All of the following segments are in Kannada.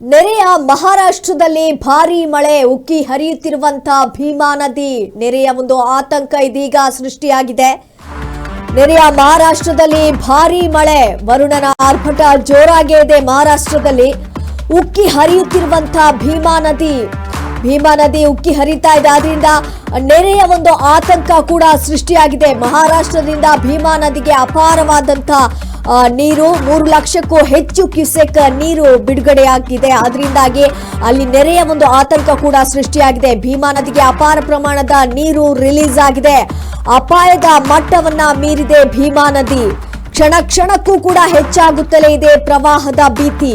ನೆರೆಯ ಮಹಾರಾಷ್ಟ್ರದಲ್ಲಿ ಭಾರಿ ಮಳೆ ಉಕ್ಕಿ ಹರಿಯುತ್ತಿರುವಂತಹ ಭೀಮಾ ನದಿ. ನೆರೆಯ ಒಂದು ಆತಂಕ ಇದೀಗ ಸೃಷ್ಟಿಯಾಗಿದೆ. ನೆರೆಯ ಮಹಾರಾಷ್ಟ್ರದಲ್ಲಿ ಭಾರಿ ಮಳೆ. ವರುಣನ ಆರ್ಭಟ ಜೋರಾಗೇ ಇದೆ ಮಹಾರಾಷ್ಟ್ರದಲ್ಲಿ. ಉಕ್ಕಿ ಹರಿಯುತ್ತಿರುವಂತಹ ಭೀಮಾ ನದಿ. ಭೀಮಾ ನದಿ ಉಕ್ಕಿ ಹರಿತಾ ಇದೆ. ಆದ್ರಿಂದ ನೆರೆಯ ಒಂದು ಆತಂಕ ಕೂಡ ಸೃಷ್ಟಿಯಾಗಿದೆ. ಮಹಾರಾಷ್ಟ್ರದಿಂದ ಭೀಮಾ ನದಿಗೆ ಅಪಾರವಾದಂತ ಆ, ನೀರು ಮೂರು ಲಕ್ಷಕ್ಕೂ ಹೆಚ್ಚು ಕ್ಯೂಸೆಕ್ ನೀರು ಬಿಡುಗಡೆಯಾಗಿದೆ ಅದರಿಂದಾಗಿ ಅಲ್ಲಿ ನೆರೆಯ ಒಂದು ಆತಂಕ ಕೂಡ ಸೃಷ್ಟಿಯಾಗಿದೆ. ಭೀಮಾ ನದಿಗೆ ಅಪಾರ ಪ್ರಮಾಣದ ನೀರು ರಿಲೀಸ್ ಆಗಿದೆ. ಅಪಾಯದ ಮಟ್ಟವನ್ನ ಮೀರಿದೆ ಭೀಮಾ ನದಿ. ಕ್ಷಣ ಕ್ಷಣಕ್ಕೂ ಕೂಡ ಹೆಚ್ಚಾಗುತ್ತಲೇ ಇದೆ ಪ್ರವಾಹದ ಭೀತಿ.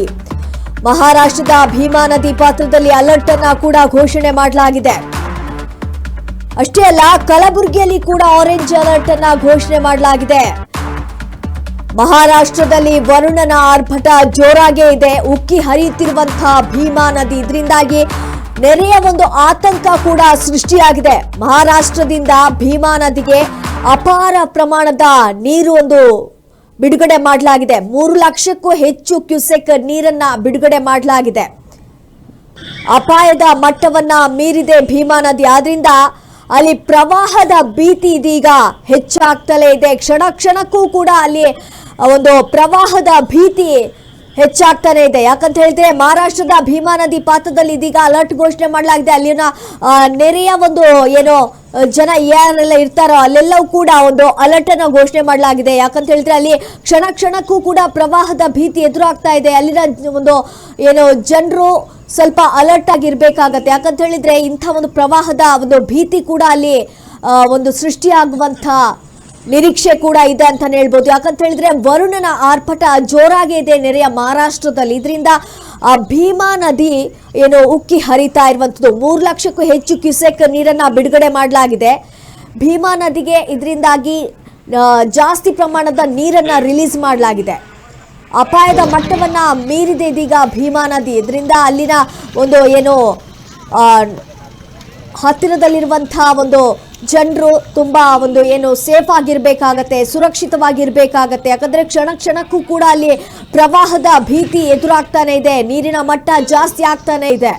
ಮಹಾರಾಷ್ಟ್ರದ ಭೀಮಾ ನದಿ ಪಾತ್ರದಲ್ಲಿ ಅಲರ್ಟ್ ಅನ್ನ ಕೂಡ ಘೋಷಣೆ ಮಾಡಲಾಗಿದೆ. ಅಷ್ಟೇ ಅಲ್ಲ, ಕಲಬುರಗಿಯಲ್ಲಿ ಕೂಡ ಆರೆಂಜ್ ಅಲರ್ಟ್ ಅನ್ನ ಘೋಷಣೆ ಮಾಡಲಾಗಿದೆ. ಮಹಾರಾಷ್ಟ್ರದಲ್ಲಿ ವರುಣನ ಆರ್ಭಟ ಜೋರಾಗೇ ಇದೆ. ಉಕ್ಕಿ ಹರಿಯುತ್ತಿರುವಂತಹ ಭೀಮಾ ನದಿ. ಇದರಿಂದಾಗಿ ನೆರೆಯ ಒಂದು ಆತಂಕ ಕೂಡ ಸೃಷ್ಟಿಯಾಗಿದೆ. ಮಹಾರಾಷ್ಟ್ರದಿಂದ ಭೀಮಾ ನದಿಗೆ ಅಪಾರ ಪ್ರಮಾಣದ ನೀರು ಒಂದು ಬಿಡುಗಡೆ ಮಾಡಲಾಗಿದೆ. ಮೂರು ಲಕ್ಷಕ್ಕೂ ಹೆಚ್ಚು ಕ್ಯೂಸೆಕ್ ನೀರನ್ನ ಬಿಡುಗಡೆ ಮಾಡಲಾಗಿದೆ. ಅಪಾಯದ ಮಟ್ಟವನ್ನ ಮೀರಿದೆ ಭೀಮಾ ನದಿ. ಆದ್ರಿಂದ ಅಲ್ಲಿ ಪ್ರವಾಹದ ಭೀತಿ ಇದೀಗ ಹೆಚ್ಚಾಗ್ತಲೇ ಇದೆ. ಕ್ಷಣ ಕ್ಷಣಕ್ಕೂ ಕೂಡ ಅಲ್ಲಿ ಒಂದು ಪ್ರವಾಹದ ಭೀತಿ ಹೆಚ್ಚಾಗ್ತಾನೆ ಇದೆ. ಯಾಕಂತ ಹೇಳಿದ್ರೆ ಮಹಾರಾಷ್ಟ್ರದ ಭೀಮಾ ನದಿ ಪಾತ್ರದಲ್ಲಿ ಇದೀಗ ಅಲರ್ಟ್ ಘೋಷಣೆ ಮಾಡಲಾಗಿದೆ. ಅಲ್ಲಿನ ನೆರೆಯ ಒಂದು ಏನು ಜನ ಯಾರೆಲ್ಲ ಇರ್ತಾರೋ ಅಲ್ಲೆಲ್ಲವೂ ಕೂಡ ಒಂದು ಅಲರ್ಟ್ ಅನ್ನು ಘೋಷಣೆ ಮಾಡಲಾಗಿದೆ. ಯಾಕಂತ ಹೇಳಿದ್ರೆ ಅಲ್ಲಿ ಕ್ಷಣ ಕ್ಷಣಕ್ಕೂ ಕೂಡ ಪ್ರವಾಹದ ಭೀತಿ ಎದುರಾಗ್ತಾ ಇದೆ. ಅಲ್ಲಿನ ಒಂದು ಏನು ಜನರು ಸ್ವಲ್ಪ ಅಲರ್ಟ್ ಆಗಿರ್ಬೇಕಾಗತ್ತೆ. ಯಾಕಂತ ಹೇಳಿದ್ರೆ ಇಂಥ ಒಂದು ಪ್ರವಾಹದ ಒಂದು ಭೀತಿ ಕೂಡ ಅಲ್ಲಿ ಒಂದು ಸೃಷ್ಟಿಯಾಗುವಂಥ ನಿರೀಕ್ಷೆ ಕೂಡ ಇದೆ ಅಂತ ಹೇಳ್ಬೋದು. ಯಾಕಂತ ಹೇಳಿದ್ರೆ ವರುಣನ ಆರ್ಭಟ ಜೋರಾಗಿ ಇದೆ ನೆರೆಯ ಮಹಾರಾಷ್ಟ್ರದಲ್ಲಿ. ಇದರಿಂದ ಭೀಮಾ ನದಿ ಏನು ಉಕ್ಕಿ ಹರಿತಾ ಇರುವಂಥದ್ದು ಮೂರು ಲಕ್ಷಕ್ಕೂ ಹೆಚ್ಚು ಕ್ಯೂಸೆಕ್ ನೀರನ್ನ ಬಿಡುಗಡೆ ಮಾಡಲಾಗಿದೆ. ಭೀಮಾ ನದಿಗೆ ಇದರಿಂದಾಗಿ ಜಾಸ್ತಿ ಪ್ರಮಾಣದ ನೀರನ್ನ ರಿಲೀಸ್ ಮಾಡಲಾಗಿದೆ. ಅಪಾಯದ ಮಟ್ಟವನ್ನ ಮೀರಿದೆ ಇದೀಗ ಭೀಮಾ ನದಿ. ಇದರಿಂದ ಅಲ್ಲಿನ ಒಂದು ಏನು ಹತ್ತಿರದಲ್ಲಿರುವಂತಹ ಒಂದು ಜನರು ತುಂಬಾ ಒಂದು ಏನು ಸೇಫ್ ಆಗಿರ್ಬೇಕಾಗತ್ತೆ, ಸುರಕ್ಷಿತವಾಗಿರ್ಬೇಕಾಗತ್ತೆ. ಯಾಕಂದ್ರೆ ಕ್ಷಣ ಕ್ಷಣಕ್ಕೂ ಕೂಡ ಅಲ್ಲಿ ಪ್ರವಾಹದ ಭೀತಿ ಎದುರಾಗ್ತಾನೆ ಇದೆ, ನೀರಿನ ಮಟ್ಟ ಜಾಸ್ತಿ ಆಗ್ತಾನೆ ಇದೆ.